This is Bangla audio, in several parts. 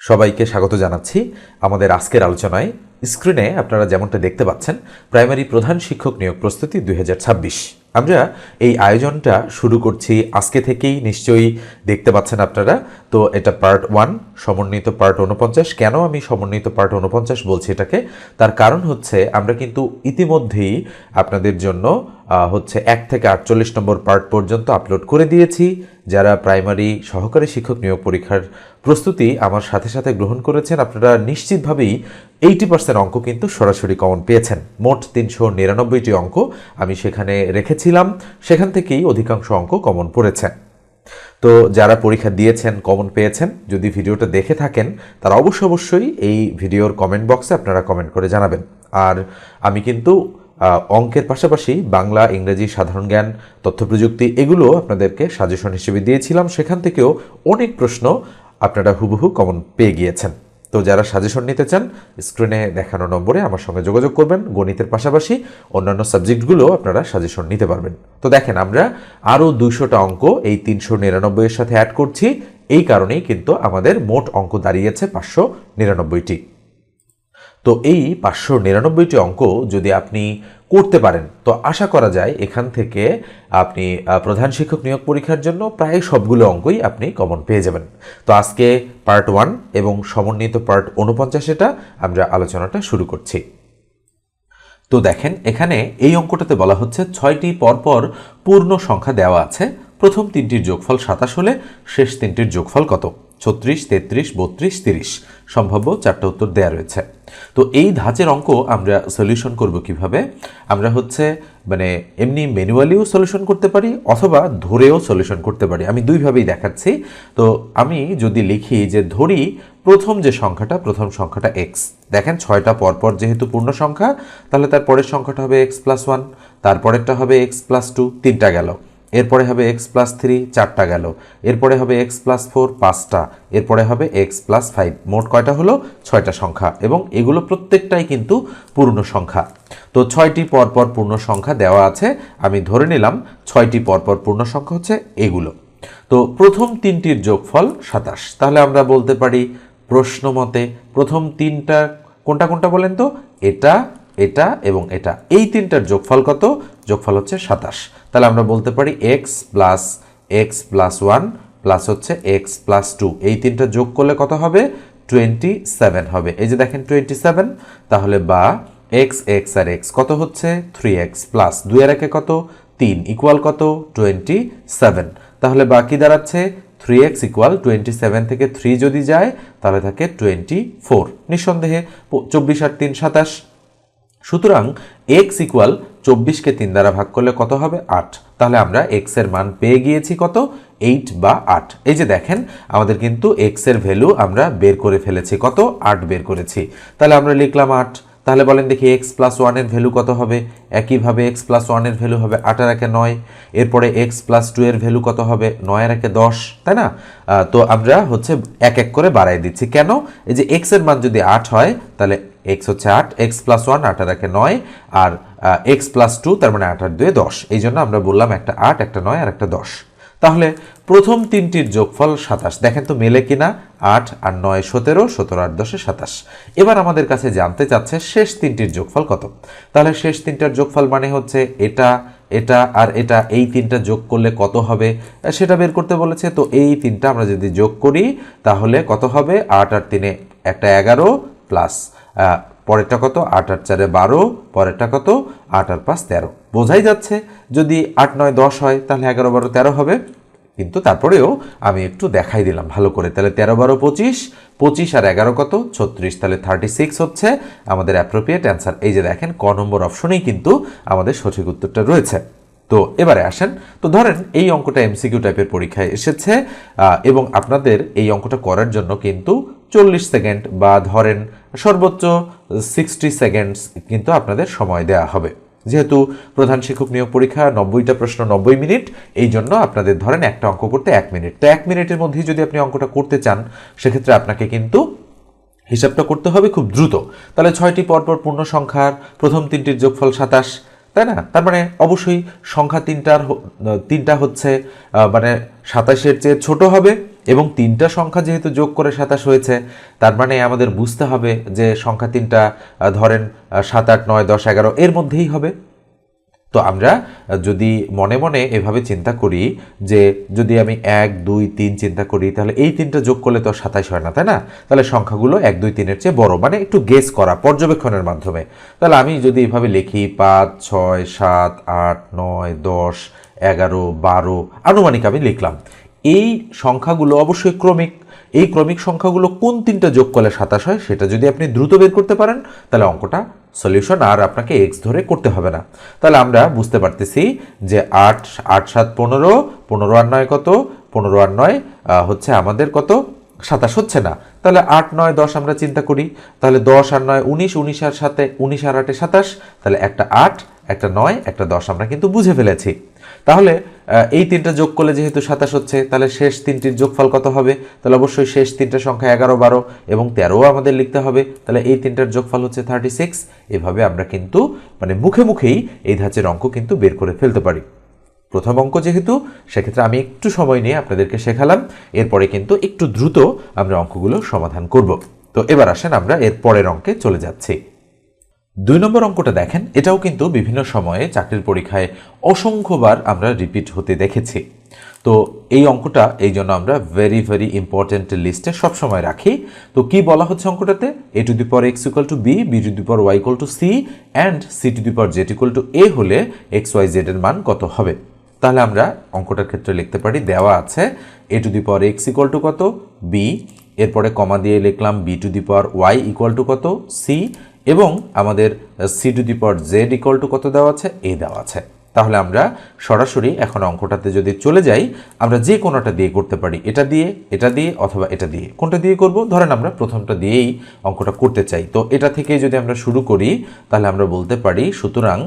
সবাইকে স্বাগত জানাচ্ছি আমাদের আজকের আলোচনায়। স্ক্রিনে আপনারা যেমনটা দেখতে পাচ্ছেন প্রাইমারি প্রধান শিক্ষক নিয়োগ প্রস্তুতি দুই হাজার ছাব্বিশ। আমরা এই আয়োজনটা শুরু করছি আজকে থেকেই, নিশ্চয়ই দেখতে পাচ্ছেন আপনারা। তো এটা পার্ট ওয়ান সমন্বিত পার্ট উনপঞ্চাশ কেন আমি সমন্বিত পার্ট উনপঞ্চাশ বলছি এটাকে? তার কারণ হচ্ছে আমরা কিন্তু ইতিমধ্যেই আপনাদের জন্য হচ্ছে এক থেকে আটচল্লিশ নম্বর পার্ট পর্যন্ত আপলোড করে দিয়েছি। যারা প্রাইমারি সহকারী শিক্ষক নিয়োগ পরীক্ষার প্রস্তুতি আমার সাথে সাথে গ্রহণ করেছেন, আপনারা নিশ্চিতভাবেই এইটি পার্সেন্ট অঙ্ক কিন্তু সরাসরি কমন পেয়েছেন। মোট তিনশো নিরানব্বইটি অঙ্ক আমি সেখানে রেখেছিলাম সেখান থেকেই অধিকাংশ অঙ্ক কমন পড়েছে। তো যারা পরীক্ষা দিয়েছেন, কমন পেয়েছেন, যদি ভিডিওটা দেখে থাকেন, তারা অবশ্য অবশ্যই এই ভিডিওর কমেন্ট বক্সে আপনারা কমেন্ট করে জানাবেন। আর আমি কিন্তু অঙ্কের পাশাপাশি বাংলা, ইংরেজি, সাধারণ জ্ঞান তথ্য প্রযুক্তি এগুলো আপনাদেরকে সাজেশন হিসেবে দিয়েছিলাম। সেখান থেকেও অনেক প্রশ্ন আপনারা হুবহু কমন পেয়ে গিয়েছেন। তো যারা সাজেশন নিতে চান স্ক্রিনে দেখানো নম্বরে আমার সঙ্গে যোগাযোগ করবেন। গণিতের পাশাপাশি অন্যান্য সাবজেক্টগুলো আপনারা সাজেশন নিতে পারবেন। তো দেখেন, আমরা আরও দুইশোটা অঙ্ক, এই তিনশো নিরানব্বইয়ের সাথে অ্যাড করছি। এই কারণেই কিন্তু আমাদের মোট অঙ্ক দাঁড়িয়েছে পাঁচশো নিরানব্বইটি। তো এই পাঁচশো নিরানব্বইটি অঙ্ক যদি আপনি করতে পারেন। তো আশা করা যায় এখান থেকে আপনি প্রধান শিক্ষক নিয়োগ পরীক্ষার জন্য প্রায় সবগুলো অঙ্কই আপনি কমন পেয়ে যাবেন। তো আজকে পার্ট ওয়ান এবং সমন্বিত পার্ট উনপঞ্চাশেটা আমরা আলোচনাটা শুরু করছি। তো দেখেন, এখানে এই অঙ্কটাতে বলা হচ্ছে ছয়টি পরপর পূর্ণ সংখ্যা দেওয়া আছে। প্রথম তিনটির যোগফল সাতাশ হলে শেষ তিনটির যোগফল কত? ছত্রিশ, তেত্রিশ, বত্রিশ, তিরিশ। সম্ভাব্য চারটা উত্তর দেওয়া রয়েছে। তো এই ধাঁচের অঙ্ক আমরা সলিউশন করব কীভাবে? আমরা হচ্ছে মানে এমনি ম্যানুয়ালিও সলিউশন করতে পারি অথবা ধরেও সলিউশন করতে পারি। আমি দুইভাবেই দেখাচ্ছি। তো আমি যদি লিখি যে ধরি প্রথম যে সংখ্যাটা, প্রথম সংখ্যাটা এক্স দেখেন ছয়টা পরপর যেহেতু পূর্ণ সংখ্যা, তাহলে তার পরের সংখ্যাটা হবে এক্স প্লাস ওয়ান তারপরেরটা হবে এক্স প্লাস টু তিনটা গেল। এরপরে হবে এক্স প্লাস থ্রি চারটা গেল। এরপরে হবে এক্স প্লাস ফোর পাঁচটা। এরপরে হবে এক্স প্লাস ফাইভ মোট কয়টা হলো? ছয়টা সংখ্যা। এবং এগুলো প্রত্যেকটাই কিন্তু পূর্ণ সংখ্যা। তো ছয়টি পরপর পূর্ণ সংখ্যা দেওয়া আছে। আমি ধরে নিলাম ছয়টি পরপর পূর্ণ সংখ্যা হচ্ছে এগুলো। তো প্রথম তিনটির যোগফল সাতাশ। তাহলে আমরা বলতে পারি প্রশ্ন মতে প্রথম তিনটা কোনটা কোনটা বলেন তো? এটা এটা এবং এটা। এই তিনটার যোগফল কত? যোগফল হচ্ছে সাতাশ। তাহলে আমরা বলতে পারি x plus x plus one plus হচ্ছে এক্স প্লাস টু এই তিনটা যোগ করলে কত হবে? টোয়েন্টি সেভেন হবে। এই যে দেখেন টোয়েন্টি সেভেন তাহলে বা এক্স এক্স আর এক্স কত হচ্ছে? থ্রি এক্স প্লাস দুই আর একে কত? তিন ইকুয়াল কত? টোয়েন্টি সেভেন তাহলে বাকি দাঁড়াচ্ছে? Three x equal twenty seven থেকে থ্রি যদি যায়, তাহলে থাকে টোয়েন্টি ফোর নিঃসন্দেহে চব্বিশ আর তিন, সাতাশ। সুতরাং এক্স ইকুয়াল চব্বিশকে তিন দ্বারা ভাগ করলে কত হবে? আট। তাহলে আমরা এক্সের মান পেয়ে গিয়েছি কত? এইট বা আট। এই যে দেখেন, আমাদের কিন্তু এক্সের ভ্যালু আমরা বের করে ফেলেছি কত? আট বের করেছি। তাহলে আমরা লিখলাম আট। তাহলে বলেন দেখি এক্স প্লাস ওয়ানের ভ্যালু কত হবে? একইভাবে এক্স প্লাস ওয়ানের ভ্যালু হবে আটের একে নয়। এরপরে এক্স প্লাস টু এর ভ্যালু কত হবে? নয়ের একে দশ, তাই না? তো আমরা হচ্ছে এক এক করে বাড়াই দিচ্ছি। কেন? এই যে এক্সের মান যদি আট হয়, তাহলে এক্স হচ্ছে আট এক্স প্লাস ওয়ান আট আর একে নয়, আর এক্স প্লাস টু তার মানে আট আর দুয়ে দশ। এই জন্য আমরা বললাম একটা আট, একটা নয়, আর একটা দশ। তাহলে প্রথম তিনটির যোগফল সাতাশ। দেখেন তো মেলে কিনা? আট আর নয় সতেরো সতেরো আট দশে সাতাশ। এবার আমাদের কাছে জানতে চাচ্ছে শেষ তিনটির যোগফল কত? তাহলে শেষ তিনটার যোগফল মানে হচ্ছে এটা এটা আর এটা, এই তিনটা যোগ করলে কত হবে? সেটা বের করতে বলেছে। তো এই তিনটা আমরা যদি যোগ করি, তাহলে কত হবে? আট আর তিনে একটা এগারো প্লাস পরেরটা কত? আট আট চারে বারো, পরেরটা কত? আট আর পাঁচ তেরো। বোঝাই যাচ্ছে, যদি আট নয় দশ হয়, তাহলে এগারো বারো তেরো হবে। কিন্তু তারপরেও আমি একটু দেখাই দিলাম ভালো করে। তাহলে তেরো বারো পঁচিশ পঁচিশ আর এগারো কত? ছত্রিশ। তাহলে থার্টি সিক্স হচ্ছে আমাদের অ্যাপ্রোপ্রিয়েট অ্যান্সার এই যে দেখেন, ক নম্বর অপশনেই কিন্তু আমাদের সঠিক উত্তরটা রয়েছে। তো এবারে আসেন, তো ধরেন এই অঙ্কটা এমসিকিউ টাইপের পরীক্ষায় এসেছে এবং আপনাদের এই অঙ্কটা করার জন্য কিন্তু চল্লিশ সেকেন্ড বা ধরেন সর্বোচ্চ সিক্সটি সেকেন্ডস কিন্তু আপনাদের সময় দেওয়া হবে। যেহেতু প্রধান শিক্ষক নিয়োগ পরীক্ষা নব্বইটা প্রশ্ন নব্বই মিনিট, এই জন্য আপনাদের ধরেন একটা অঙ্ক করতে এক মিনিট। তো এক মিনিটের মধ্যেই যদি আপনি অঙ্কটা করতে চান, সেক্ষেত্রে আপনাকে কিন্তু হিসাবটা করতে হবে খুব দ্রুত। তাহলে ছয়টি পরপর পূর্ণ সংখ্যার, প্রথম তিনটির যোগফল সাতাশ, তাই না? তার মানে অবশ্যই সংখ্যা তিনটার তিনটা হচ্ছে মানে সাতাশের চেয়ে ছোট হবে। এবং তিনটা সংখ্যা যেহেতু যোগ করে সাতাশ হয়েছে, তার মানে আমাদের বুঝতে হবে যে সংখ্যা তিনটা ধরেন সাত, আট, নয়, দশ, এগারো, এর মধ্যেই হবে। তো আমরা যদি মনে মনে এভাবে চিন্তা করি যে যদি আমি এক, দুই, তিন চিন্তা করি, তাহলে এই তিনটা যোগ করলে তো সাতাইশ হয় না, তাই না? তাহলে সংখ্যাগুলো এক, দুই, তিনের চেয়ে বড় মানে একটু গেস করা পর্যবেক্ষণের মাধ্যমে। তাহলে আমি যদি এভাবে লিখি পাঁচ, ছয়, সাত, আট, নয়, দশ, এগারো, বারো, আনুমানিক আমি লিখলাম। এই সংখ্যাগুলো অবশ্যই ক্রমিক, এই ক্রমিক সংখ্যাগুলো কোন তিনটা যোগ করলে সাতাশ হয় সেটা যদি আপনি দ্রুত বের করতে পারেন, তাহলে অঙ্কটা সলিউশন আর আপনাকে এক্স ধরে করতে হবে না। তাহলে আমরা বুঝতে পারতেছি যে আট আট, সাত, পনেরো পনেরো আর নয় কত? পনেরো আর নয় হচ্ছে আমাদের কত? সাতাশ হচ্ছে না। তাহলে আট, নয়, দশ আমরা চিন্তা করি। তাহলে দশ আর নয়, উনিশ উনিশ আর সাথে উনিশ আর আটে সাতাশ। তাহলে একটা আট, একটা নয়, একটা দশ আমরা কিন্তু বুঝে ফেলেছি। তাহলে এই তিনটা যোগ করলে যেহেতু সাতাশ হচ্ছে, তাহলে শেষ তিনটির যোগফল কত হবে? তাহলে অবশ্যই শেষ তিনটা সংখ্যা এগারো, বারো এবং তেরোও আমাদের লিখতে হবে। তাহলে এই তিনটার যোগফল হচ্ছে থার্টি সিক্স এভাবে আমরা কিন্তু মানে মুখে মুখেই এই ধাঁচের অঙ্ক কিন্তু বের করে ফেলতে পারি। প্রথম অঙ্ক যেহেতু, সেক্ষেত্রে আমি একটু সময় নিয়ে আপনাদেরকে শেখালাম। এরপরে কিন্তু একটু দ্রুত আমরা অঙ্কগুলো সমাধান করব। তো এবার আসেন আমরা এর পরের অঙ্কে চলে যাচ্ছি। দুই নম্বর অঙ্কটা দেখেন, এটাও কিন্তু বিভিন্ন সময়ে চাকরির পরীক্ষায় অসংখ্যবার আমরা রিপিট হতে দেখেছি। তো এই অঙ্কটা এই জন্য আমরা ভেরি ভেরি ইম্পর্টেন্ট লিস্টে সবসময় রাখি। তো কি বলা হচ্ছে অঙ্কটাতে? A to the power x equal to b b to the power y equal to c and c to the power z equal to a হলে এক্স ওয়াই জেড এর মান কত হবে? তাহলে আমরা অঙ্কটার ক্ষেত্রে লিখতে পারি, দেওয়া আছে a to the power x equal to কত? বি এরপরে কমা দিয়ে লিখলাম b to the power y equal to কত? সি এবং আমাদের c to the power z equal to কত দেওয়া আছে? এ দেওয়া আছে। তাহলে আমরা সরাসরি এখন অঙ্কটাতে যদি চলে যাই, আমরা যে কোনোটা দিয়ে করতে পারি, এটা দিয়ে এটা দিয়ে অথবা এটা দিয়ে, কোনটা দিয়ে করব? ধরেন আমরা প্রথমটা দিয়েই অঙ্কটা করতে চাই। তো এটা থেকে যদি আমরা শুরু করি, তাহলে আমরা বলতে পারি, সুতরাং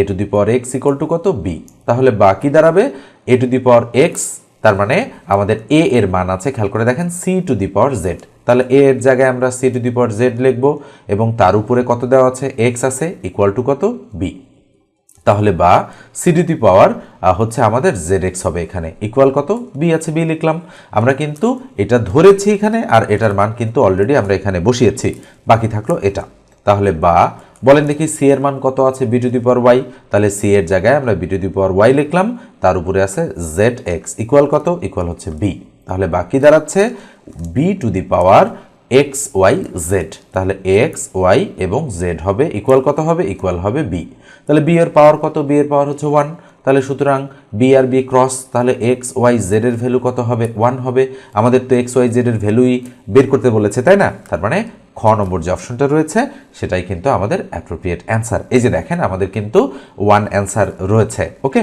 a to the power x equal to কত? বি তাহলে বাকি দাঁড়াবে এ টু দি পাওয়ার এক্স তার মানে আমাদের এ এর মান আছে, খেয়াল করে দেখেন c to the power z তাহলে এ এর জায়গায় আমরা c to the power z লিখব এবং তার উপরে কত দেওয়া আছে? এক্স আছে ইকুয়াল টু কত? বি তাহলে বা সি টু দি পাওয়ার হচ্ছে আমাদের জেড এক্স হবে এখানে। ইকুয়াল কত? বি আছে বি লিখলাম। আমরা কিন্তু এটা ধরেছি এখানে আর এটার মান কিন্তু অলরেডি আমরা এখানে বসিয়েছি। বাকি থাকল এটা। তাহলে বা বলেন দেখি সি এর মান কত আছে? B to the power y তাহলে সি এর জায়গায় আমরা b to the power y লিখলাম। তার উপরে আছে জেড এক্স ইকুয়াল কত? ইকুয়াল হচ্ছে বি তাহলে বাকি দাঁড়াচ্ছে b to the power x y z তাহলে এক্স ওয়াই এবং জেড হবে ইকুয়াল কত হবে? ইকুয়াল হবে বি তাহলে বি এর পাওয়ার কত? বি এর পাওয়ার হচ্ছে ওয়ান তাহলে সুতরাং বি আর বি ক্রস তাহলে এক্স ওয়াই জেড এর ভ্যালু কত হবে? ওয়ান হবে। আমাদের তো এক্স ওয়াই জেড এর ভ্যালুই বের করতে বলেছে, তাই না? তার মানে খ নম্বর যে অপশনটা রয়েছে, সেটাই কিন্তু আমাদের অ্যাপ্রোপ্রিয়েট অ্যান্সার এই যে দেখেন, আমাদের কিন্তু ওয়ান অ্যান্সার রয়েছে ওকে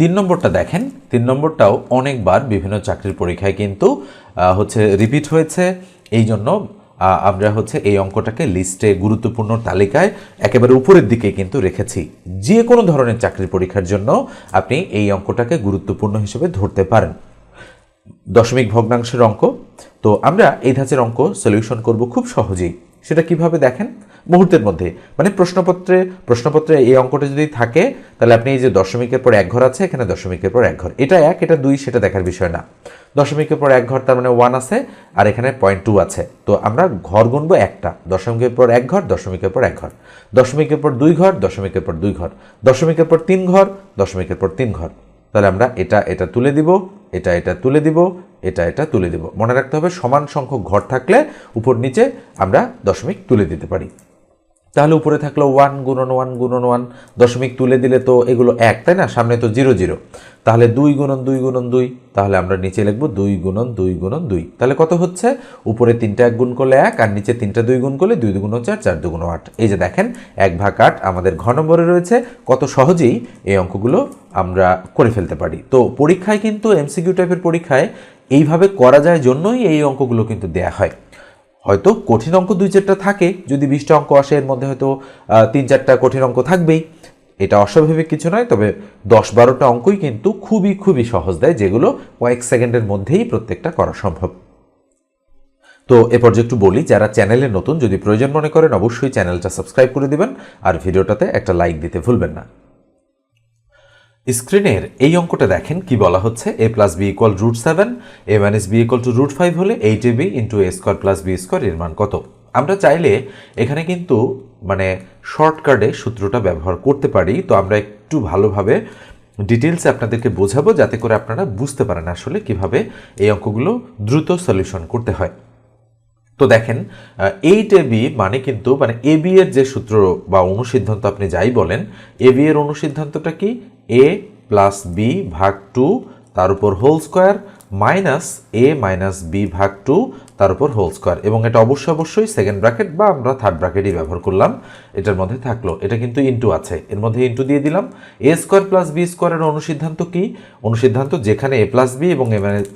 তিন নম্বরটা দেখেন, তিন নম্বরটাও অনেকবার বিভিন্ন চাকরির পরীক্ষায় কিন্তু হচ্ছে রিপিট হয়েছে। এই জন্য আমরা হচ্ছে এই অঙ্কটাকে লিস্টে গুরুত্বপূর্ণ তালিকায় একেবারে উপরের দিকে কিন্তু রেখেছি। যে কোনো ধরনের চাকরির পরীক্ষার জন্য আপনি এই অঙ্কটাকে গুরুত্বপূর্ণ হিসেবে ধরতে পারেন। দশমিক ভগ্নাংশের অঙ্ক, তো আমরা এই ধাঁচের অঙ্ক সলিউশন করব খুব সহজেই। সেটা কীভাবে দেখেন? মুহূর্তের মধ্যে। মানে প্রশ্নপত্রে প্রশ্নপত্রে এই অঙ্কটা যদি থাকে, তাহলে আপনি এই যে দশমিকের পর এক ঘর আছে, এখানে দশমিকের পর এক ঘর। এটা এক, এটা দুই, সেটা দেখার বিষয় না। দশমিকের পর এক ঘর, তার মানে ওয়ান আছে, আর এখানে পয়েন্ট টু আছে। তো আমরা ঘর গুনবো একটা। দশমিকের পর এক ঘর, দশমিকের পর এক ঘর। দশমিকের পর দুই ঘর, দশমিকের পর দুই ঘর। দশমিকের পর তিন ঘর, দশমিকের পর তিন ঘর। তাহলে আমরা এটা এটা তুলে দিব, এটা এটা তুলে দিব এটা এটা তুলে দিব। মনে রাখতে হবে, সমান সংখ্যক ঘর থাকলে উপর নিচে আমরা দশমিক তুলে দিতে পারি। তাহলে উপরে থাকল ওয়ান গুণন ওয়ান গুণন ওয়ান দশমিক তুলে দিলে তো এগুলো এক, তাই না? সামনে তো জিরো জিরো তাহলে দুই গুণন দুই গুণন দুই, তাহলে আমরা নিচে লিখব দুই গুণন দুই গুণন দুই। তাহলে কত হচ্ছে? উপরে তিনটা এক গুণ করলে এক, আর নিচে তিনটা দুই গুণ করলে দুই দুগুণ চার চার দুগুণ আট। এই যে দেখেন, এক ভাগ আট আমাদের ঘ নম্বরে রয়েছে। কত সহজেই এই অঙ্কগুলো আমরা করে ফেলতে পারি। তো পরীক্ষায় কিন্তু এমসিকিউ টাইপের পরীক্ষায় এইভাবে করা যায় জন্যই এই অঙ্কগুলো কিন্তু দেয়া হয়। হয়তো কঠিন অঙ্ক দুই চারটা থাকে, যদি বিশটা অঙ্ক আসে, এর মধ্যে হয়তো তিন চারটা কঠিন অঙ্ক থাকবেই। এটা অস্বাভাবিক কিছু নয়, তবে দশ বারোটা অঙ্কই কিন্তু খুবই খুবই সহজ দেয়, যেগুলো কয়েক সেকেন্ডের মধ্যেই প্রত্যেকটা করা সম্ভব। তো এ পর্যায়ে একটু বলি, যারা চ্যানেলে নতুন, যদি প্রয়োজন মনে করেন, অবশ্যই চ্যানেলটা সাবস্ক্রাইব করে দিবেন, আর ভিডিওটাতে একটা লাইক দিতে ভুলবেন না। স্ক্রিনের এই অঙ্কটা দেখেন কি বলা হচ্ছে a plus b equal root seven a minus b equal to root five হলে eight a b into a square plus b square এর মান কত? আমরা চাইলে এখানে কিন্তু মানে শর্টকাটে সূত্রটা ব্যবহার করতে পারি, তো আমরা একটু ভালোভাবে ডিটেলসে আপনাদেরকে বোঝাবো যাতে করে আপনারা বুঝতে পারেন আসলে কীভাবে এই অঙ্কগুলো দ্রুত সলিউশন করতে হয়। তো দেখেন এইট এ বি মানে কিন্তু মানে এ বি এর যে সূত্র বা অনুসিদ্ধান্ত আপনি যাই বলেন এ বি এর অনুসিদ্ধান্তটা কি? এ প্লাস বি ভাগ টু তার উপর whole square minus a minus b ভাগ টু তার উপর হোল স্কোয়ার এবং এটা অবশ্যই অবশ্যই সেকেন্ড ব্র্যাকেট বা আমরা থার্ড ব্র্যাকেটই ব্যবহার করলাম। এটার মধ্যে থাকল। এটা কিন্তু ইন্টু আছে। এর মধ্যে ইন্টু দিয়ে দিলাম। এ স্কোয়ার প্লাস বি স্কোয়ারের অনুসিদ্ধান্ত কি? অনুসিদ্ধান্ত যেখানে এ প্লাস বি এবং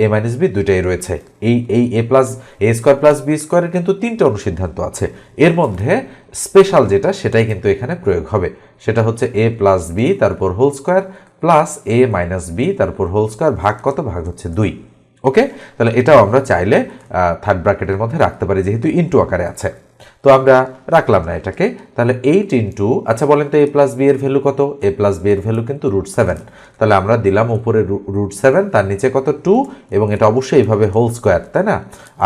এ মাইনাস বি দুইটাই রয়েছে। এই এই a plus a square plus b স্কোয়ারের কিন্তু তিনটা অনুসিদ্ধান্ত আছে। এর মধ্যে স্পেশাল যেটা, সেটাই কিন্তু এখানে প্রয়োগ হবে। সেটা হচ্ছে এ প্লাস বি তারপর whole square plus a minus b তারপর হোল স্কোয়ার ভাগ কত? ভাগ হচ্ছে দুই। ওকে তাহলে এটাও আমরা চাইলে থার্ড ব্র্যাকেটের মধ্যে রাখতে পারি, যেহেতু ইন্টু আকারে আছে। তো আমরা রাখলাম না এটাকে। তাহলে এইট ইন্টু আচ্ছা বলেন তো এ প্লাস বি এর ভ্যালু কত? এ প্লাস বি এর ভ্যালু কিন্তু রুট সেভেন তাহলে আমরা দিলাম উপরে রুট সেভেন তার নিচে কত? টু এবং এটা অবশ্যই এইভাবে হোল স্কোয়ার তাই না?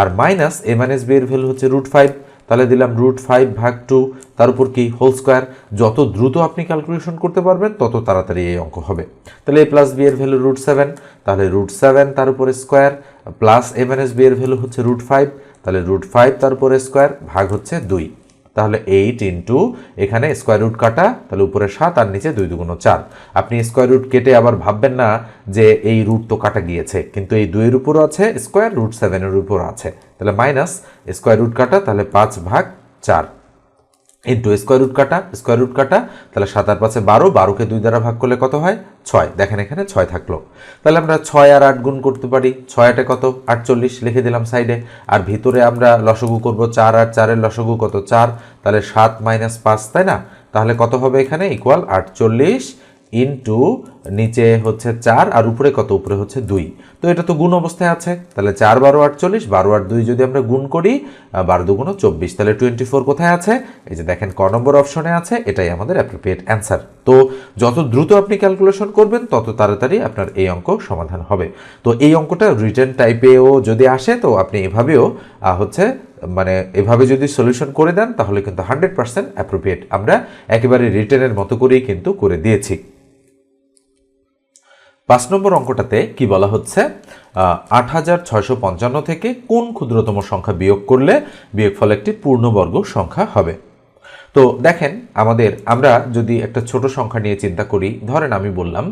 আর মাইনাস এ মাইনাস বি এর ভ্যালু হচ্ছে রুট ফাইভ তাহলে দিলাম রুট ফাইভ ভাগ টু তার উপর কি হোল স্কোয়ার যত দ্রুত আপনি ক্যালকুলেশন করতে পারবেন, তত তাড়াতাড়ি এই অঙ্ক হবে। তাহলে এ প্লাস বি এর ভ্যালু রুট সেভেন তাহলে রুট সেভেন তার উপরে square plus a minus b এর ভ্যালু হচ্ছে রুট ফাইভ তাহলে রুট ফাইভ তার উপরে স্কোয়ার ভাগ হচ্ছে দুই। তাহলে এইট ইন্টু এখানে স্কোয়ার রুট কাটা, তাহলে উপরে সাত আর নিচে দুই দুগুণ চার। আপনি স্কোয়ার রুট কেটে আবার ভাববেন না যে এই রুট তো কাটা গিয়েছে, কিন্তু এই দুইয়ের উপরও আছে স্কোয়ার রুট সেভেনের উপর আছে। তাহলে মাইনাস স্কোয়ার রুট কাটা, তাহলে পাঁচ ভাগ চার। ইন্টু স্কোয়ার রুট কাটা স্কোয়ার রুট কাটা, তাহলে সাত আর পাঁচে বারো, বারোকে দুই দ্বারা ভাগ করলে কত হয়? ছয়। দেখেন এখানে ছয় থাকল। তাহলে আমরা ছয় আর আট গুণ করতে পারি। ছয় আটে কত? আটচল্লিশ। লিখে দিলাম সাইডে। আর ভিতরে আমরা লসগু করব চার আর চারের লসগু কত? চার। তাহলে সাত মাইনাস পাঁচ, তাই না? তাহলে কত হবে এখানে? ইকুয়াল আটচল্লিশ। ইন্টু নিচে হচ্ছে চার আর উপরে কত? উপরে হচ্ছে দুই। তো এটা তো গুণ অবস্থায় আছে। তাহলে চার বারো আটচল্লিশ, বারো আট দুই যদি আমরা গুণ করি বারো দুগুণ চব্বিশ, তাহলে টোয়েন্টি ফোর কোথায় আছে? এই যে দেখেন, ক নম্বর অপশনে আছে, এটাই আমাদের অ্যাপ্রোপ্রিয়েট অ্যান্সার তো যত দ্রুত আপনি ক্যালকুলেশন করবেন, তত তাড়াতাড়ি আপনার এই অঙ্ক সমাধান হবে। তো এই অঙ্কটা রিটার্ন টাইপেও যদি আসে, তো আপনি এভাবেও হচ্ছে মানে এভাবে যদি সলিউশন করে দেন, তাহলে কিন্তু হান্ড্রেড পার্সেন্ট অ্যাপ্রোপ্রিয়েট আমরা একেবারে রিটার্নের মতো করেই কিন্তু করে দিয়েছি। পাঁচ নম্বর অঙ্কটাতে কি বলা হচ্ছে? আট হাজার ছয়শো পঞ্চান্ন থেকে কোন ক্ষুদ্রতম সংখ্যা বিয়োগ করলে বিয়োগফল একটি পূর্ণবর্গ সংখ্যা হবে? তো দেখেন, আমাদের আমরা যদি একটা ছোট সংখ্যা নিয়ে চিন্তা করি, ধরেন আমি বললাম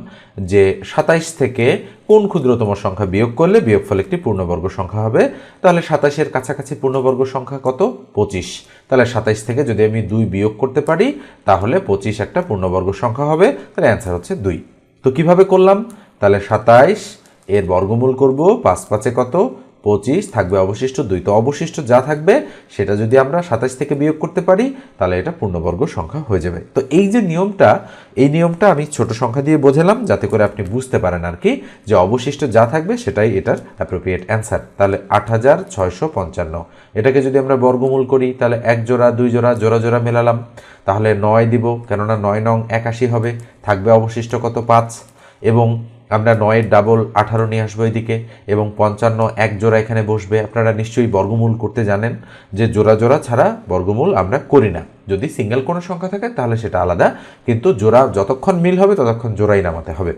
যে সাতাইশ থেকে কোন ক্ষুদ্রতম সংখ্যা বিয়োগ করলে বিয়োগফল একটি পূর্ণবর্গ সংখ্যা হবে? তাহলে সাতাইশের কাছাকাছি পূর্ণবর্গ সংখ্যা কত? পঁচিশ। তাহলে সাতাইশ থেকে যদি আমি দুই বিয়োগ করতে পারি, তাহলে পঁচিশ একটা পূর্ণবর্গ সংখ্যা হবে। তাহলে অ্যান্সার হচ্ছে দুই। তো কীভাবে করলাম? তাহলে সাতাইশ, এর বর্গমূল করব, পাঁচ পাঁচে কত? পঁচিশ, থাকবে অবশিষ্ট দুই। তো অবশিষ্ট যা থাকবে, সেটা যদি আমরা সাতাশ থেকে বিয়োগ করতে পারি, তাহলে এটা পূর্ণবর্গ সংখ্যা হয়ে যাবে। তো এই যে নিয়মটা, এই নিয়মটা আমি ছোট সংখ্যা দিয়ে বোঝালাম, যাতে করে আপনি বুঝতে পারেন আর কি, যে অবশিষ্ট যা থাকবে, সেটাই এটার অ্যাপ্রোপ্রিয়েট অ্যান্সার তাহলে আট হাজার ছয়শো পঞ্চান্ন। এটাকে যদি আমরা বর্গমূল করি, তাহলে এক জোড়া, দুই জোড়া জোড়া জোড়া মেলালাম। তাহলে নয় দিব, কেননা নয় নং একাশি হবে। থাকবে অবশিষ্ট কত? পাঁচ। এবং আমরা নয়ের ডাবল আঠারো নিয়ে আসব এদিকে এবং পঞ্চান্ন এক জোড়া এখানে বসবে। আপনারা নিশ্চয়ই বর্গমূল করতে জানেন যে জোড়া জোড়া ছাড়া বর্গমূল আমরা করি না। যদি সিঙ্গেল কোনো সংখ্যা থাকে তাহলে সেটা আলাদা, কিন্তু জোড়া যতক্ষণ মিল হবে ততক্ষণ জোড়াই নামাতে হবে।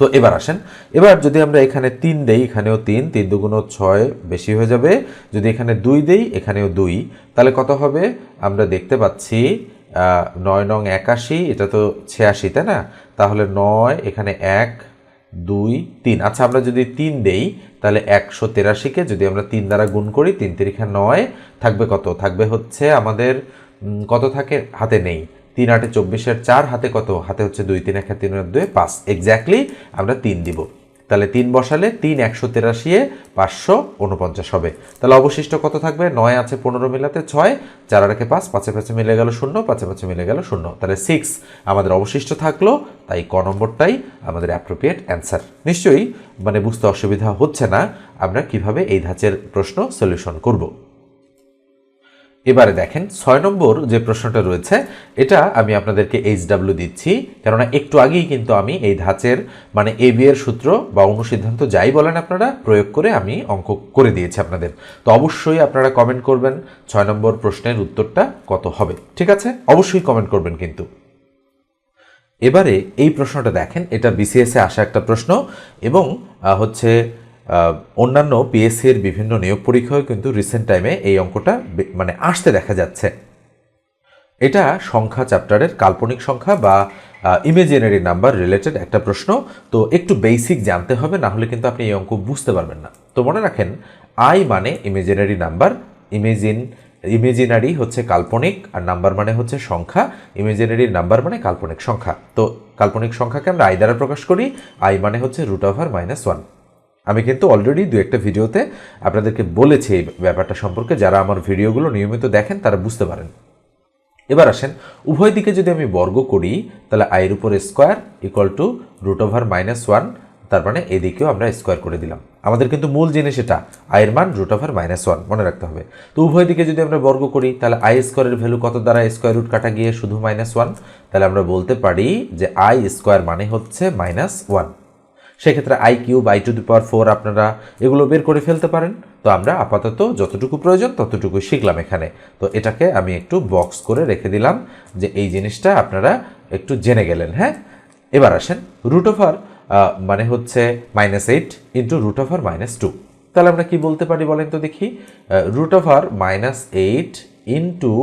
তো এবার আসেন। এবার যদি আমরা এখানে তিন দেই, এখানেও তিন তিন দুগুণ ছয় বেশি হয়ে যাবে। যদি এখানে দুই দেই, এখানেও দুই। তাহলে কত হবে? আমরা দেখতে পাচ্ছি নয় নং একাশি, এটা তো ছিয়াশি, তাই না? তাহলে নয়, এখানে এক দুই, তিন। আচ্ছা আমরা যদি তিন দেই, তাহলে একশো তেরাশিকে যদি আমরা তিন দ্বারা গুণ করি, তিন তিরিখা নয়, থাকবে কত? থাকবে হচ্ছে আমাদের কত থাকে? হাতে নেই। তিন আটে চব্বিশের চার, হাতে কত? হাতে হচ্ছে দুই, তিন এক তিন দুই, পাঁচ। এক্স্যাক্টলি আমরা তিন দিব। তাহলে তিন বসালে তিন একশো তেরাশি পাঁচশো উনপঞ্চাশ হবে। তাহলে অবশিষ্ট কত থাকবে? নয় আছে পনেরো মিলাতে, ছয়, চার রেখে পাঁচ, পাঁচে পাঁচে মিলে গেল শূন্য, পাঁচে পাঁচে মিলে গেল শূন্য। তাহলে সিক্স আমাদের অবশিষ্ট থাকল, তাই ক নম্বরটাই আমাদের অ্যাপ্রোপ্রিয়েট অ্যান্সার নিশ্চয়ই মানে বুঝতে অসুবিধা হচ্ছে না, আমরা কীভাবে এই ধাঁচের প্রশ্ন সলিউশন করব? এবারে দেখেন, ছয় নম্বর যে প্রশ্নটা রয়েছে, এটা আমি আপনাদেরকে এইচ ডাব্লিউ দিচ্ছি, কেননা একটু আগেই কিন্তু আমি এই ধাঁচের মানে এ বি এর সূত্র বা অনুসিদ্ধান্ত যাই বলেন আপনারা, প্রয়োগ করে আমি অঙ্ক করে দিয়েছি আপনাদের। তো অবশ্যই আপনারা কমেন্ট করবেন, ছয় নম্বর প্রশ্নের উত্তরটা কত হবে, ঠিক আছে? অবশ্যই কমেন্ট করবেন কিন্তু। এবারে এই প্রশ্নটা দেখেন, এটা বিসিএসে আসা একটা প্রশ্ন এবং হচ্ছে অন্যান্য পিএসসি এর বিভিন্ন নিয়োগ পরীক্ষায় কিন্তু রিসেন্ট টাইমে এই অঙ্কটা মানে আসতে দেখা যাচ্ছে। এটা সংখ্যা চ্যাপ্টারের কাল্পনিক সংখ্যা বা ইমেজিনারি নাম্বার রিলেটেড একটা প্রশ্ন। তো একটু বেসিক জানতে হবে, না হলে কিন্তু আপনি এই অঙ্ক বুঝতে পারবেন না। তো মনে রাখেন আই মানে ইমেজিনারি নাম্বার ইমেজিন ইমেজিনারি হচ্ছে কাল্পনিক আর নাম্বার মানে হচ্ছে সংখ্যা। ইমেজিনারি নাম্বার মানে কাল্পনিক সংখ্যা। তো কাল্পনিক সংখ্যাকে আমরা আই দ্বারা প্রকাশ করি আই মানে হচ্ছে রুট ওভার মাইনাস ওয়ান আমি কিন্তু অলরেডি দু একটা ভিডিওতে আপনাদেরকে বলেছি এই ব্যাপারটা সম্পর্কে, যারা আমার ভিডিওগুলো নিয়মিত দেখেন তারা বুঝতে পারেন। এবার আসেন, উভয় দিকে যদি আমি বর্গ করি, তাহলে আয়ের উপর square equal to root over minus one তার মানে এদিকেও আমরা স্কোয়ার করে দিলাম। আমাদের কিন্তু মূল জিনিস এটা আয়ের মান রুট ওভার মাইনাস ওয়ান মনে রাখতে হবে। তো উভয় দিকে যদি আমরা বর্গ করি, তাহলে আই স্কোয়ারের ভ্যালু কত দ্বারা স্কোয়ার রুট কাটা গিয়ে শুধু মাইনাস ওয়ান তাহলে আমরা বলতে পারি যে আই স্কোয়ার মানে হচ্ছে মাইনাস ওয়ান সেক্ষেত্রে i cube i to the power four আপনারা এগুলো বের করে ফেলতে পারেন। তো আমরা আপাতত যতটুকু প্রয়োজন ততটুকু শিখলাম এখানে। তো এটাকে আমি একটু বক্স করে রেখে দিলাম যে এই জিনিসটা আপনারা একটু জেনে গেলেন হ্যাঁ? এবার আসেন রুট ওভার মানে হচ্ছে minus eight into root over minus two তাহলে আমরা কি বলতে পারি বলেন তো দেখি? Root over minus eight into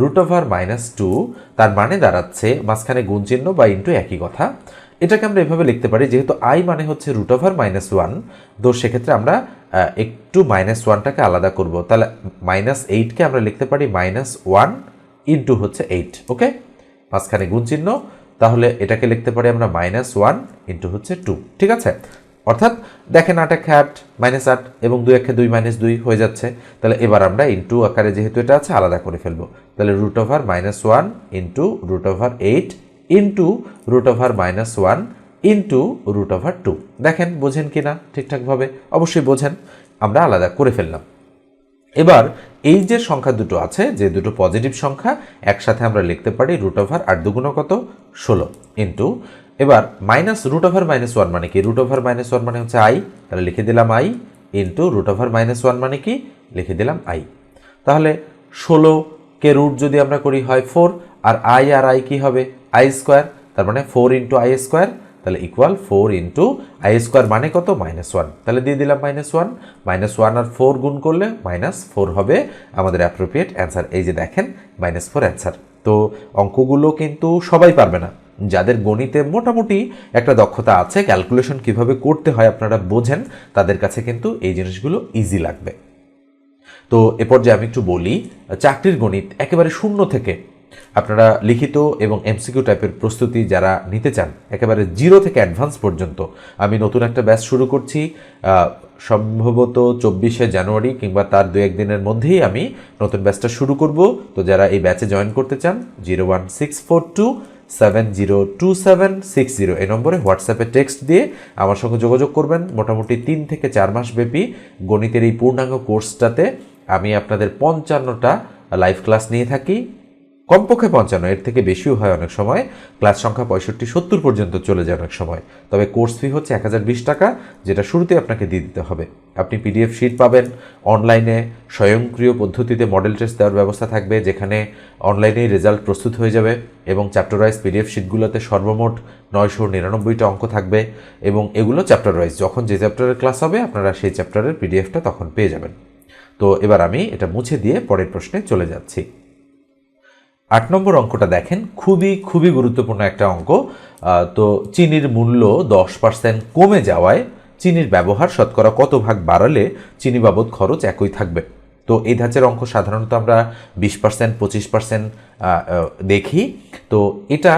root over minus two তার মানে দাঁড়াচ্ছে মাঝখানে গুণ চিহ্ন বা ইন্টু একই কথা। এটাকে আমরা এভাবে লিখতে পারি, যেহেতু আই মানে হচ্ছে রুট ওভার মাইনাস ওয়ান তো সেক্ষেত্রে আমরা একটু মাইনাস ওয়ানটাকে আলাদা করব। তাহলে মাইনাস এইটকে আমরা লিখতে পারি মাইনাস ওয়ান ইন্টু হচ্ছে এইট ওকে মাঝখানে গুণ চিহ্ন, তাহলে এটাকে লিখতে পারি আমরা মাইনাস ওয়ান ইন্টু হচ্ছে টু ঠিক আছে? অর্থাৎ দেখেন আট একে আট মাইনাস আট, এবং দুই একে দুই মাইনাস দুই হয়ে যাচ্ছে। তাহলে এবার আমরা ইন্টু আকারে যেহেতু এটা আছে, আলাদা করে ফেলব। তাহলে root over minus one into root over eight into root over minus one into root over two দেখেন, বোঝেন কি না ঠিকঠাকভাবে? অবশ্যই বোঝেন। আমরা আলাদা করে ফেললাম। এবার এই যে সংখ্যা দুটো আছে, যে দুটো পজিটিভ সংখ্যা, একসাথে আমরা লিখতে পারি রুট ওভার আট দুগুণ কত? ষোলো ইন্টু এবার minus root over minus one মানে কি? রুট ওভার মাইনাস ওয়ান মানে হচ্ছে আই তাহলে লিখে দিলাম i into root over minus one মানে কি? লিখে দিলাম আই তাহলে ষোলো কে রুট যদি আমরা করি হয় ফোর আর আই আর আই কি হবে? আই স্কোয়ার তার মানে ফোর ইন্টু আই স্কোয়ার তাহলে equal four into i square মানে কত? মাইনাস ওয়ান তাহলে দিয়ে দিলাম মাইনাস ওয়ান মাইনাস ওয়ান আর ফোর গুণ করলে মাইনাস ফোর হবে আমাদের অ্যাপ্রোপ্রিয়েট অ্যান্সার এই যে দেখেন মাইনাস ফোর অ্যান্সার তো অঙ্কগুলো কিন্তু সবাই পারবে না। যাদের গণিতে মোটামুটি একটা দক্ষতা আছে ক্যালকুলেশন কীভাবে করতে হয় আপনারা বোঝেন, তাদের কাছে কিন্তু এই জিনিসগুলো ইজি লাগবে। তো এ পর্যায়ে আমি একটু বলি, চাকরির গণিত একেবারে শূন্য থেকে আপনারা লিখিত এবং এমসিকিউ টাইপের প্রস্তুতি যারা নিতে চান, একেবারে জিরো থেকে অ্যাডভান্স পর্যন্ত, আমি নতুন একটা ব্যাচ শুরু করছি সম্ভবত চব্বিশে জানুয়ারি কিংবা তার দু একদিনের মধ্যেই আমি নতুন ব্যাচটা শুরু করব। তো যারা এই ব্যাচে জয়েন করতে চান zero one six four two seven zero two seven six zero এই নম্বরে হোয়াটসঅ্যাপে টেক্সট দিয়ে আমার সঙ্গে যোগাযোগ করবেন। মোটামুটি তিন থেকে চার মাস ব্যাপী গণিতের এই পূর্ণাঙ্গ কোর্সটাতে আমি আপনাদের পঞ্চান্নটা লাইভ ক্লাস নিয়ে থাকি। কমপক্ষে পঞ্চান্ন, এর থেকে বেশিও হয় অনেক সময়। ক্লাস সংখ্যা পঁয়ষট্টি, সত্তর পর্যন্ত চলে যায় অনেক সময়। তবে কোর্স ফি হচ্ছে এক হাজার বিশ টাকা, যেটা শুরুতে আপনাকে দিয়ে দিতে হবে। আপনি পিডিএফ শিট পাবেন, অনলাইনে স্বয়ংক্রিয় পদ্ধতিতে মডেল টেস্ট দেওয়ার ব্যবস্থা থাকবে, যেখানে অনলাইনেই রেজাল্ট প্রস্তুত হয়ে যাবে এবং চ্যাপ্টার ওয়াইজ পিডিএফ শিটগুলোতে সর্বমোট নয়শো নিরানব্বইটা অঙ্ক থাকবে এবং এগুলো চ্যাপ্টার ওয়াইজ যখন যে চ্যাপ্টারের ক্লাস হবে, আপনারা সেই চ্যাপ্টারের পিডিএফটা তখন পেয়ে যাবেন। তো এবার আমি এটা মুছে দিয়ে পরের প্রশ্নে চলে যাচ্ছি। আট নম্বর অঙ্কটা দেখেন, খুবই খুবই গুরুত্বপূর্ণ একটা অঙ্ক। তো চিনির মূল্য দশ পার্সেন্ট কমে যাওয়ায় চিনির ব্যবহার শতকরা কত ভাগ বাড়ালে চিনি বাবদ খরচ একই থাকবে? তো এই ধাঁচের অঙ্ক সাধারণত আমরা বিশ পার্সেন্ট, পঁচিশ পার্সেন্ট দেখি। তো এটা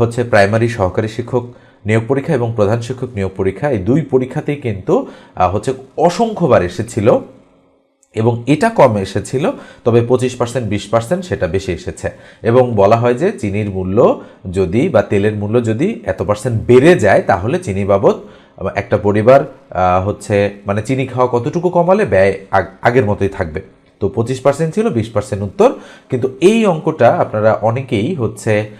হচ্ছে প্রাইমারি সহকারী শিক্ষক নিয়োগ পরীক্ষা এবং প্রধান শিক্ষক নিয়োগ পরীক্ষা। এই দুই পরীক্ষাতেই কিন্তু হচ্ছে অসংখ্যবার এসেছিল। এবং এটা কম এসেছিল, তবে পঁচিশ পার্সেন্ট বিশ পার্সেন্ট সেটা বেশি এসেছে। এবং বলা হয় যে চিনির মূল্য যদি বা তেলের মূল্য যদি এত পার্সেন্ট বেড়ে যায়, তাহলে চিনি বাবদ একটা পরিবার হচ্ছে মানে চিনি খাওয়া কতটুকু কমালে ব্যয় আগ- আগের মতোই থাকবে। তো পঁচিশ পার্সেন্ট ছিল, বিশ পার্সেন্ট উত্তর। কিন্তু এই অঙ্কটা আপনারা অনেকেই হচ্ছে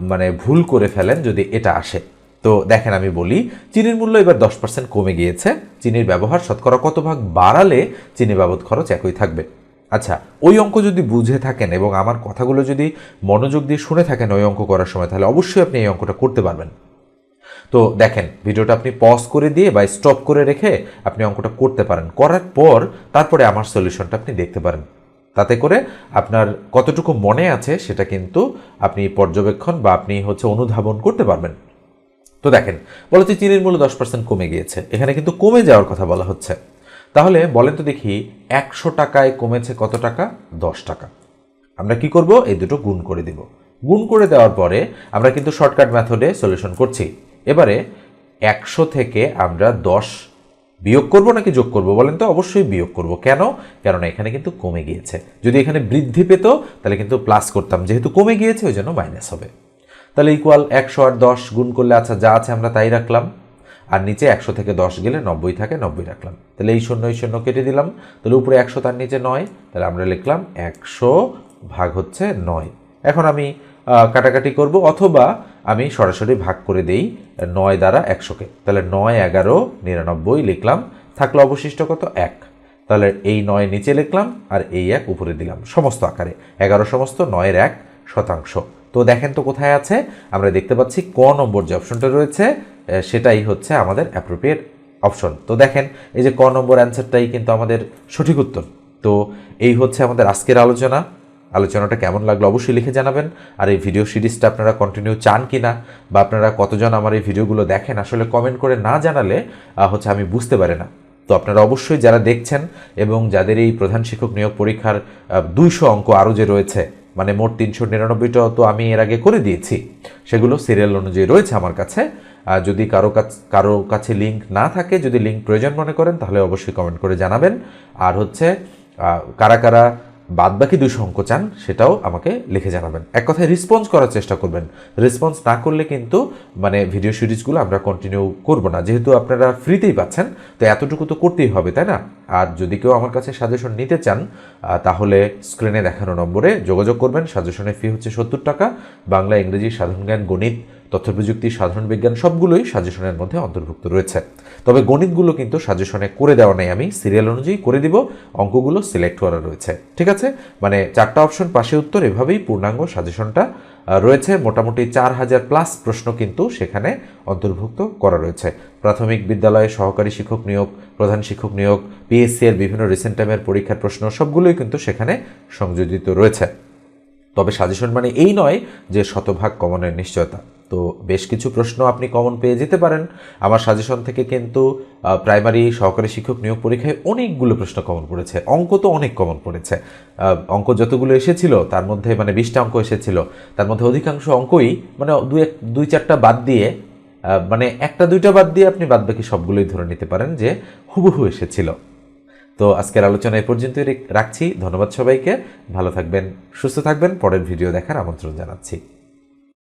মানে ভুল করে ফেলেন যদি এটা আসে। তো দেখেন আমি বলি, চিনির মূল্য এবার দশ পার্সেন্ট কমে গিয়েছে। চিনির ব্যবহার শতকরা কত ভাগ বাড়ালে চিনি বাবদ খরচ একই থাকবে। আচ্ছা ওই অঙ্ক যদি বুঝে থাকেন এবং আমার কথাগুলো যদি মনোযোগ দিয়ে শুনে থাকেন ওই অঙ্ক করার সময়, তাহলে অবশ্যই আপনি এই অঙ্কটা করতে পারবেন। তো দেখেন, ভিডিওটা আপনি পজ করে দিয়ে বা স্টপ করে রেখে আপনি অঙ্কটা করতে পারেন। করার পর তারপরে আমার সলিউশনটা আপনি দেখতে পারেন। তাতে করে আপনার কতটুকু মনে আছে সেটা কিন্তু আপনি পর্যবেক্ষণ বা আপনি হচ্ছে অনুধাবন করতে পারবেন। তো দেখেন বলা হচ্ছে চিনির মূল্য দশ পার্সেন্ট কমে গিয়েছে। এখানে কিন্তু কমে যাওয়ার কথা বলা হচ্ছে। তাহলে বলেন তো দেখি, একশো টাকায় কমেছে কত টাকা? দশ টাকা। আমরা কি করব? এই দুটো গুণ করে দিব। গুণ করে দেওয়ার পরে আমরা কিন্তু শর্টকাট মেথডে সলিউশন করছি। এবারে একশো থেকে আমরা দশ বিয়োগ করব নাকি যোগ করব বলেন তো? অবশ্যই বিয়োগ করব। কেন? কেননা এখানে কিন্তু কমে গিয়েছে। যদি এখানে বৃদ্ধি পেত, তাহলে কিন্তু প্লাস করতাম। যেহেতু কমে গিয়েছে, ওই জন্য মাইনাস হবে। তাহলে ইকুয়াল একশো আর দশ গুণ করলে আচ্ছা যা আছে আমরা তাই রাখলাম। আর নিচে একশো থেকে দশ গেলে নব্বই থাকে, নব্বই রাখলাম। তাহলে এই শূন্য এই শূন্য কেটে দিলাম। তাহলে উপরে একশো, তার নিচে নয়। তাহলে আমরা লিখলাম একশো ভাগ হচ্ছে নয়। এখন আমি কাটাকাটি করব, অথবা আমি সরাসরি ভাগ করে দেই নয় দ্বারা একশোকে। তাহলে নয়, এগারো, নিরানব্বই লিখলাম। থাকল অবশিষ্ট কত? এক। তাহলে এই নয় নিচে লিখলাম আর এই এক উপরে দিলাম। সমস্ত আকারে। এগারো সমস্ত নয়ের এক শতাংশ। তো দেখেন তো কোথায় আছে, আমরা দেখতে পাচ্ছি ক নম্বর যে অপশনটা রয়েছে সেটাই হচ্ছে আমাদের অ্যাপ্রোপ্রিয়েট অপশন তো দেখেন, এই যে ক নম্বর অ্যান্সারটাই কিন্তু আমাদের সঠিক উত্তর। তো এই হচ্ছে আমাদের আজকের আলোচনা। আলোচনাটা কেমন লাগল অবশ্যই লিখে জানাবেন। আর এই ভিডিও সিরিজটা আপনারা কন্টিনিউ চান কি না, বা আপনারা কতজন আমার এই ভিডিওগুলো দেখেন, আসলে কমেন্ট করে না জানালে হচ্ছে আমি বুঝতে পারি না। তো আপনারা অবশ্যই যারা দেখছেন এবং যাদের এই প্রধান শিক্ষক নিয়োগ পরীক্ষার দুইশো অঙ্ক আরও যে রয়েছে মানে মোট তিনশো নিরানব্বইটা তো আমি এর আগে করে দিয়েছি। সেগুলো সিরিয়াল অনুযায়ী রয়েছে আমার কাছে। যদি কারও কাছ কারও কাছে লিঙ্ক না থাকে, যদি লিঙ্ক প্রয়োজন মনে করেন, তাহলে অবশ্যই কমেন্ট করে জানাবেন। আর হচ্ছে কারা কারা বাদ বাকি দুইশো অঙ্ক চান, সেটাও আমাকে লিখে জানাবেন। এক কথায় রেসপন্স করার চেষ্টা করবেন। রেসপন্স না করলে কিন্তু মানে ভিডিও সিরিজগুলো আমরা কন্টিনিউ করব না। যেহেতু আপনারা ফ্রিতেই পাচ্ছেন, তো এতটুকু তো করতেই হবে, তাই না? আর যদি কেউ আমার কাছে সাজেশন নিতে চান তাহলে স্ক্রিনে দেখানো নম্বরে যোগাযোগ করবেন। সাজেশনের ফি হচ্ছে সত্তর টাকা। বাংলা, ইংরেজি, সাধারণ জ্ঞান, গণিত, তথ্য প্রযুক্তি, সাধারণ বিজ্ঞান, সবগুলোই সাজেশনের মধ্যে অন্তর্ভুক্ত রয়েছে। তবে গণিতগুলো কিন্তু সাজেশনে করে দেওয়া নেই আমি। সিরিয়াল অনুযায়ী করে দিব, অঙ্কগুলো সিলেক্ট করা রয়েছে। ঠিক আছে? মানে চারটা অপশন, পাশে উত্তর, এভাবেই পূর্ণাঙ্গ সাজেশনটা রয়েছে। মোটামুটি চার হাজার প্লাস প্রশ্ন কিন্তু সেখানে অন্তর্ভুক্ত করা রয়েছে। প্রাথমিক বিদ্যালয়ে সহকারী শিক্ষক নিয়োগ, প্রধান শিক্ষক নিয়োগ পিএসসি এর বিভিন্ন রিসেন্ট টাইমের পরীক্ষার প্রশ্ন, সবগুলোই কিন্তু সেখানে সংযোজিত রয়েছে। তবে সাজেশন মানে এই নয় যে শতভাগ কমনের নিশ্চয়তা। তো বেশ কিছু প্রশ্ন আপনি কমন পেয়ে যেতে পারেন। আমার সাজেশন থেকে কিন্তু প্রাইমারি সহকারী শিক্ষক নিয়োগ পরীক্ষায় অনেকগুলো প্রশ্ন কমন পড়েছে। অঙ্ক তো অনেক কমন পড়েছে। অঙ্ক যতগুলো এসেছিল, তার মধ্যে মানে বিশটা অঙ্ক এসেছিল, তার মধ্যে অধিকাংশ অঙ্কই মানে দু এক, দুই চারটা বাদ দিয়ে মানে একটা দুইটা বাদ দিয়ে আপনি বাদ বাকি সবগুলোই ধরে নিতে পারেন যে হুবহু এসেছিল। তো আজকের আলোচনা এই পর্যন্তই রেখ- রাখছি। ধন্যবাদ সবাইকে। ভালো থাকবেন, সুস্থ থাকবেন। পরের ভিডিও দেখার আমন্ত্রণ জানাচ্ছি।